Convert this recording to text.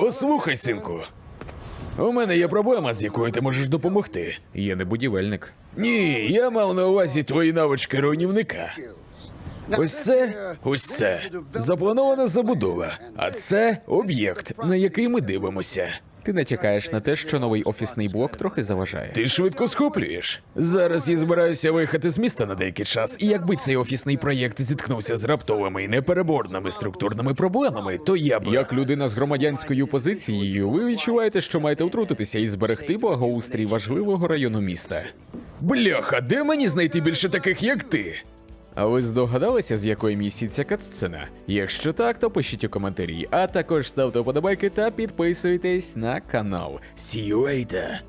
Послухай, синку. У мене є проблема, з якою ти можеш допомогти. Я не будівельник. Ні, я мав на увазі твої навички руйнівника. Ось це, ось це запланована забудова, а це об'єкт, на який ми дивимося. Ти натякаєш на те, що новий офісний блок трохи заважає. Ти швидко схоплюєш. Зараз я збираюся виїхати з міста на деякий час, і якби цей офісний проєкт зіткнувся з раптовими і непереборними структурними проблемами, то я б Як людина з громадянською позицією, ви відчуваєте, що маєте втрутитися і зберегти благоустрій важливого району міста. бляха, де мені знайти більше таких, як ти? А ви здогадалися, з якої місії ця катсцена? Якщо так, то пишіть у коментарі, а також ставте вподобайки та підписуйтесь на канал. See you later.